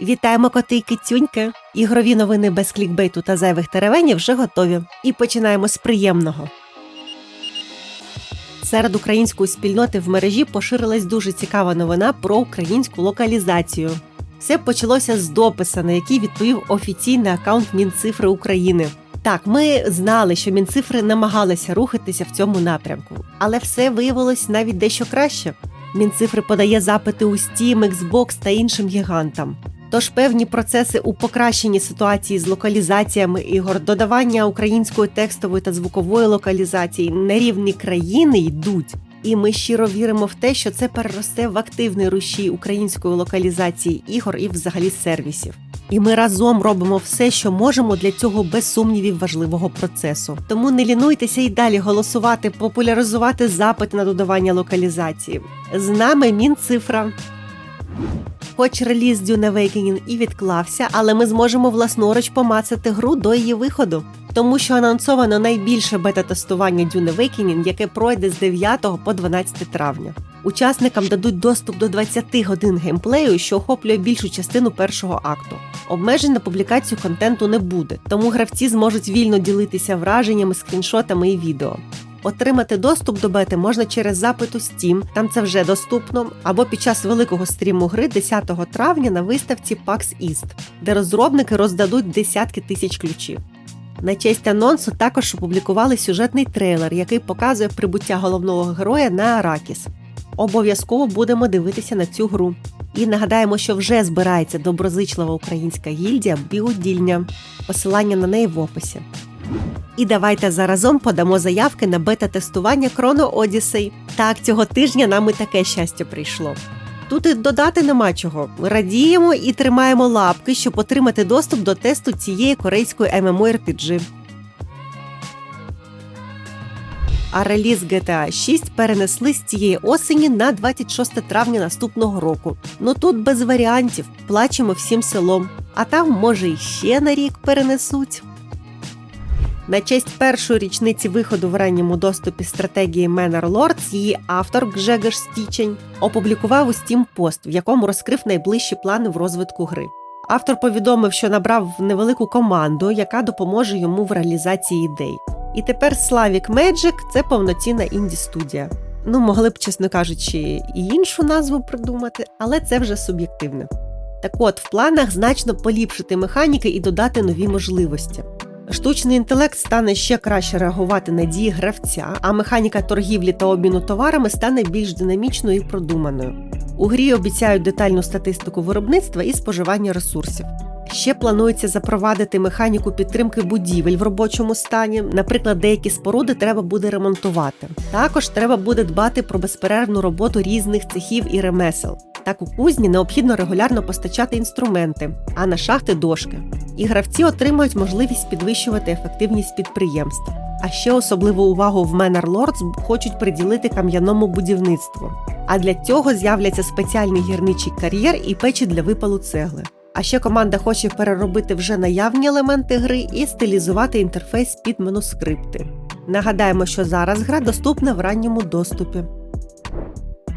Вітаємо коти і кицюньки! Ігрові новини без клікбейту та зайвих теревенів вже готові. І починаємо з приємного. Серед української спільноти в мережі поширилась дуже цікава новина про українську локалізацію. Все почалося з дописа, на який відповів офіційний аккаунт Мінцифри України. Так, ми знали, що Мінцифри намагалися рухатися в цьому напрямку, але все виявилось навіть дещо краще. Мінцифри подає запити у Steam, Xbox та іншим гігантам. Тож певні процеси у покращенні ситуації з локалізаціями ігор, додавання української текстової та звукової локалізації на рівні країни йдуть. І ми щиро віримо в те, що це переросте в активний рушій української локалізації ігор і взагалі сервісів. І ми разом робимо все, що можемо для цього без сумнівів важливого процесу. Тому не лінуйтеся і далі голосувати, популяризувати запити на додавання локалізації. З нами Мінцифра. Хоч реліз Dune Awakening і відклався, але ми зможемо власноруч помацати гру до її виходу. Тому що анонсовано найбільше бета-тестування Dune Awakening, яке пройде з 9 по 12 травня. Учасникам дадуть доступ до 20 годин геймплею, що охоплює більшу частину першого акту. Обмежень на публікацію контенту не буде, тому гравці зможуть вільно ділитися враженнями, скріншотами і відео. Отримати доступ до бети можна через запит у Steam, там це вже доступно, або під час великого стріму гри 10 травня на виставці PAX East, де розробники роздадуть десятки тисяч ключів. На честь анонсу також опублікували сюжетний трейлер, який показує прибуття головного героя на Аракіс. Обов'язково будемо дивитися на цю гру. І нагадаємо, що вже збирається доброзичлива українська гільдія Біодільня. Посилання на неї в описі. І давайте заразом подамо заявки на бета-тестування Chrono Odyssey. Так, цього тижня нам і таке щастя прийшло. Тут і додати нема чого. Радіємо і тримаємо лапки, щоб отримати доступ до тесту цієї корейської MMORPG. А реліз GTA 6 перенесли з цієї осені на 26 травня наступного року. Ну тут без варіантів, плачемо всім селом. А там, може, і ще на рік перенесуть. На честь першої річниці виходу в ранньому доступі стратегії Manor Lords її автор Гжегош Стічень опублікував у Steam пост, в якому розкрив найближчі плани в розвитку гри. Автор повідомив, що набрав невелику команду, яка допоможе йому в реалізації ідей. І тепер Slavic Magic – це повноцінна інді-студія. Ну, могли б, чесно кажучи, і іншу назву придумати, але це вже суб'єктивне. Так от, в планах значно поліпшити механіки і додати нові можливості. Штучний інтелект стане ще краще реагувати на дії гравця, а механіка торгівлі та обміну товарами стане більш динамічною і продуманою. У грі обіцяють детальну статистику виробництва і споживання ресурсів. Ще планується запровадити механіку підтримки будівель в робочому стані. Наприклад, деякі споруди треба буде ремонтувати. Також треба буде дбати про безперервну роботу різних цехів і ремесел. Так у кузні необхідно регулярно постачати інструменти, а на шахти дошки. І гравці отримають можливість підвищувати ефективність підприємств. А ще особливу увагу в Manor Lords хочуть приділити кам'яному будівництву. А для цього з'являться спеціальний гірничий кар'єр і печі для випалу цегли. А ще команда хоче переробити вже наявні елементи гри і стилізувати інтерфейс під манускрипти. Нагадаємо, що зараз гра доступна в ранньому доступі.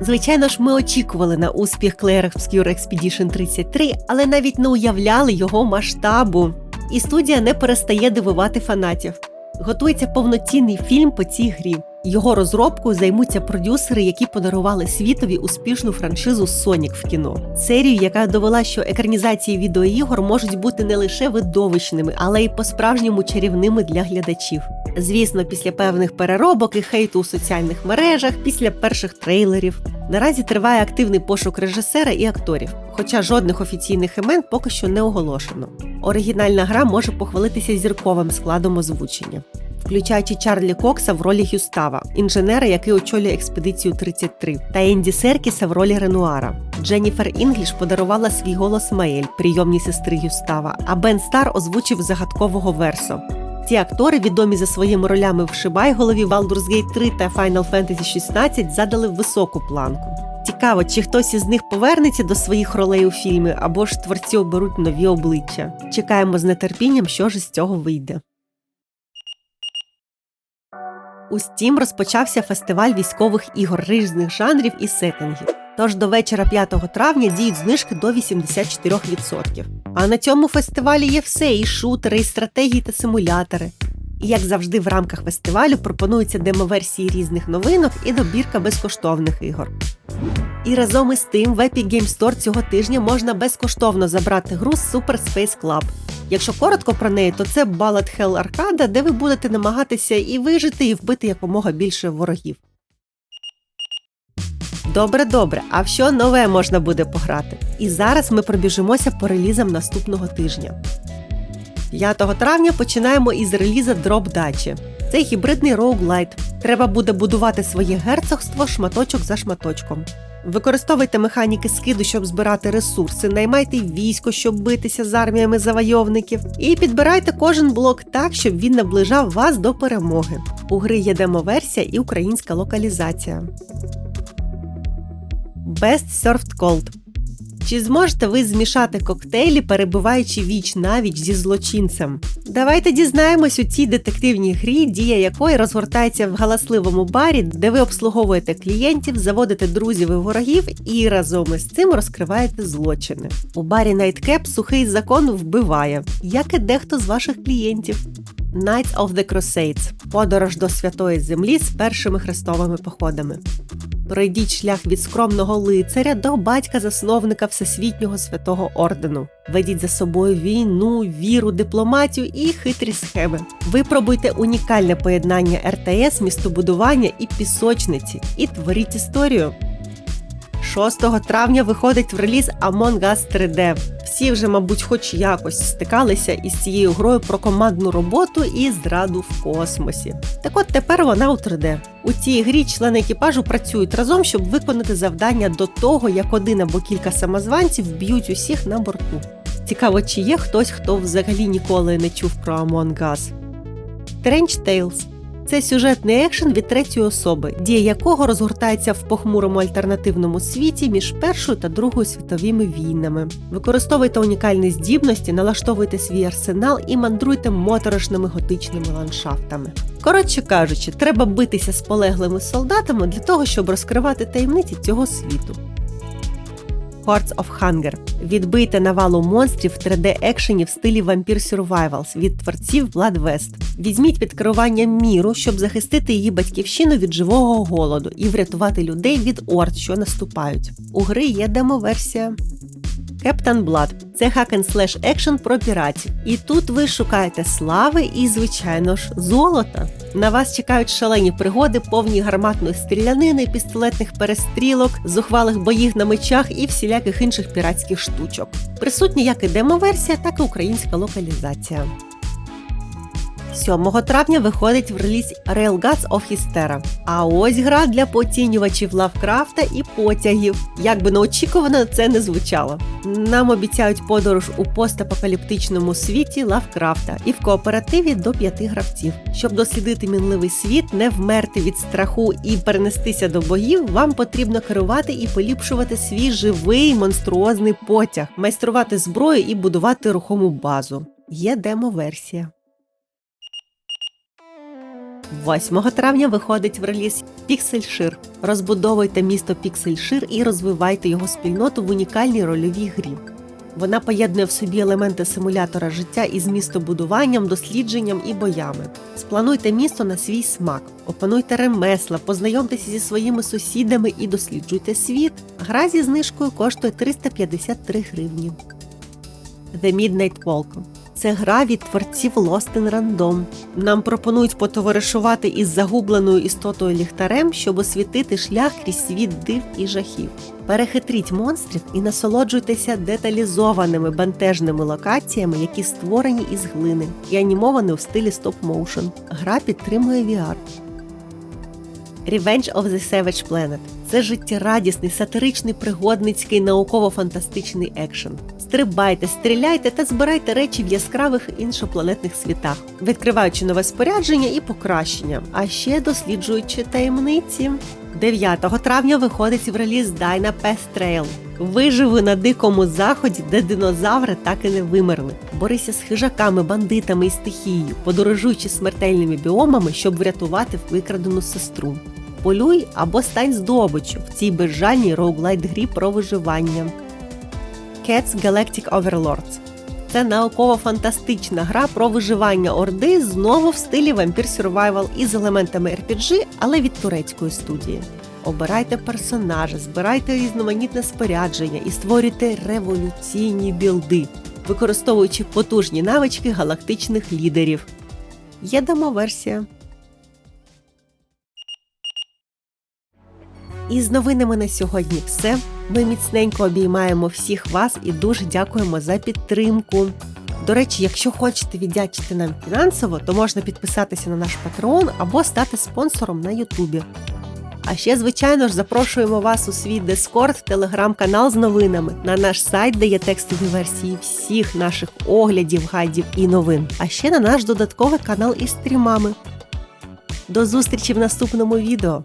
Звичайно ж, ми очікували на успіх Clair Obscure Expedition 33, але навіть не уявляли його масштабу. І студія не перестає дивувати фанатів. Готується повноцінний фільм по цій грі. Його розробкою займуться продюсери, які подарували світові успішну франшизу Sonic в кіно. Серію, яка довела, що екранізації відеоігор можуть бути не лише видовищними, але й по-справжньому чарівними для глядачів. Звісно, після певних переробок і хейту у соціальних мережах, після перших трейлерів. Наразі триває активний пошук режисера і акторів, хоча жодних офіційних імен поки що не оголошено. Оригінальна гра може похвалитися зірковим складом озвучення, включаючи Чарлі Кокса в ролі Гюстава, інженера, який очолює експедицію 33, та Енді Серкіса в ролі Ренуара. Дженніфер Інгліш подарувала свій голос Маель, прийомній сестри Гюстава, а Бен Стар озвучив загадкового версо. Ці актори, відомі за своїми ролями в Шибайголові, Baldur's Gate 3 та Final Fantasy 16, задали високу планку. Цікаво, чи хтось із них повернеться до своїх ролей у фільмі, або ж творці оберуть нові обличчя. Чекаємо з нетерпінням, що ж з цього вийде. У Steam розпочався фестиваль військових ігор різних жанрів і сеттингів. Тож до вечора 5 травня діють знижки до 84%. А на цьому фестивалі є все: і шутери, і стратегії та симулятори. І як завжди, в рамках фестивалю пропонуються демоверсії різних новинок і добірка безкоштовних ігор. І разом із тим в Epic Game Store цього тижня можна безкоштовно забрати гру Super Space Club. Якщо коротко про неї, то це Ballad Hell Arcade, де ви будете намагатися і вижити, і вбити якомога більше ворогів. Добре, добре. А в що нове можна буде пограти? І зараз ми пробіжимося по релізам наступного тижня. 5 травня починаємо із реліза Drop Дачі. Це гібридний роуглайт. Треба буде будувати своє герцогство шматочок за шматочком. Використовуйте механіки скиду, щоб збирати ресурси, наймайте військо, щоб битися з арміями завойовників, і підбирайте кожен блок так, щоб він наближав вас до перемоги. У гри є демо-версія і українська локалізація. Best Served Cold чи зможете ви змішати коктейлі, перебуваючи віч навіч зі злочинцем? Давайте дізнаємось у цій детективній грі, дія якої розгортається в галасливому барі, де ви обслуговуєте клієнтів, заводите друзів і ворогів і разом із цим розкриваєте злочини. У барі Nightcap сухий закон вбиває, як і дехто з ваших клієнтів. Knights of the Crusades подорож до святої землі з першими хрестовими походами. Пройдіть шлях від скромного лицаря до батька-засновника Всесвітнього святого ордену. Ведіть за собою війну, віру, дипломатію і хитрі схеми. Випробуйте унікальне поєднання РТС, містобудування і пісочниці, і творіть історію. 6 травня виходить в реліз Among Us 3D. Всі вже, мабуть, хоч якось стикалися із цією грою про командну роботу і зраду в космосі. Так от тепер вона у 3D. У цій грі члени екіпажу працюють разом, щоб виконати завдання до того, як один або кілька самозванців б'ють усіх на борту. Цікаво, чи є хтось, хто взагалі ніколи не чув про Among Us. Trench Tales це сюжетний екшен від третьої особи, дія якого розгортається в похмурому альтернативному світі між Першою та Другою світовими війнами. Використовуйте унікальні здібності, налаштовуйте свій арсенал і мандруйте моторошними готичними ландшафтами. Коротше кажучи, треба битися з полеглими солдатами для того, щоб розкривати таємниці цього світу. Hearts of Hunger. Відбийте навалу монстрів 3D-екшені в стилі Vampire Survivals від творців Blood West. Візьміть під керування міру, щоб захистити її батьківщину від живого голоду і врятувати людей від орд, що наступають. У гри є демо-версія. Captain Blood – це slash екшен про піратів. І тут ви шукаєте слави і, звичайно ж, золота. На вас чекають шалені пригоди, повні гарматної стрілянини, пістолетних перестрілок, зухвалих боїв на мечах і всіляких інших піратських штучок. Присутні як і демо-версія, так і українська локалізація. 7 травня виходить в реліз Railguns of Hystera. А ось гра для поцінювачів Лавкрафта і потягів. Як би неочікувано це не звучало. Нам обіцяють подорож у постапокаліптичному світі Лавкрафта і в кооперативі до п'яти гравців. Щоб дослідити мінливий світ, не вмерти від страху і перенестися до богів, вам потрібно керувати і поліпшувати свій живий монструозний потяг, майструвати зброю і будувати рухому базу. Є демо-версія. 8 травня виходить в реліз Піксельшир. Розбудовуйте місто Піксельшир і розвивайте його спільноту в унікальній рольовій грі. Вона поєднує в собі елементи симулятора життя із містобудуванням, дослідженням і боями. Сплануйте місто на свій смак, опануйте ремесла, познайомтеся зі своїми сусідами і досліджуйте світ. Гра зі знижкою коштує 353 гривні. The Midnight Walk це гра від творців Lost in Random. Нам пропонують потоваришувати із загубленою істотою ліхтарем, щоб освітити шлях крізь світ див і жахів. Перехитріть монстрів і насолоджуйтеся деталізованими бентежними локаціями, які створені із глини і анімовані у стилі стоп-моушен. Гра підтримує VR. Revenge of the Savage Planet це життєрадісний, сатиричний, пригодницький, науково-фантастичний екшен. Стрибайте, стріляйте та збирайте речі в яскравих іншопланетних світах, відкриваючи нове спорядження і покращення, а ще досліджуючи таємниці. 9 травня виходить в реліз Dyna Path Trail. Виживи на дикому заході, де динозаври так і не вимерли. Борися з хижаками, бандитами і стихією, подорожуючи смертельними біомами, щоб врятувати викрадену сестру. полюй або стань здобиччю в цій безжальній роуглайт грі про виживання. Cats Galactic Overlords це науково-фантастична гра про виживання Орди знову в стилі Vampire Survival із елементами RPG, але від турецької студії. Обирайте персонажа, збирайте різноманітне спорядження і створюйте революційні білди, використовуючи потужні навички галактичних лідерів. Є демоверсія. І з новинами на сьогодні все. Ми міцненько обіймаємо всіх вас і дуже дякуємо за підтримку. До речі, якщо хочете віддячити нам фінансово, то можна підписатися на наш Patreon або стати спонсором на Ютубі. А ще, звичайно ж, запрошуємо вас у свій Discord, телеграм-канал з новинами, на наш сайт, де є текстові версії всіх наших оглядів, гайдів і новин. А ще на наш додатковий канал із стрімами. До зустрічі в наступному відео!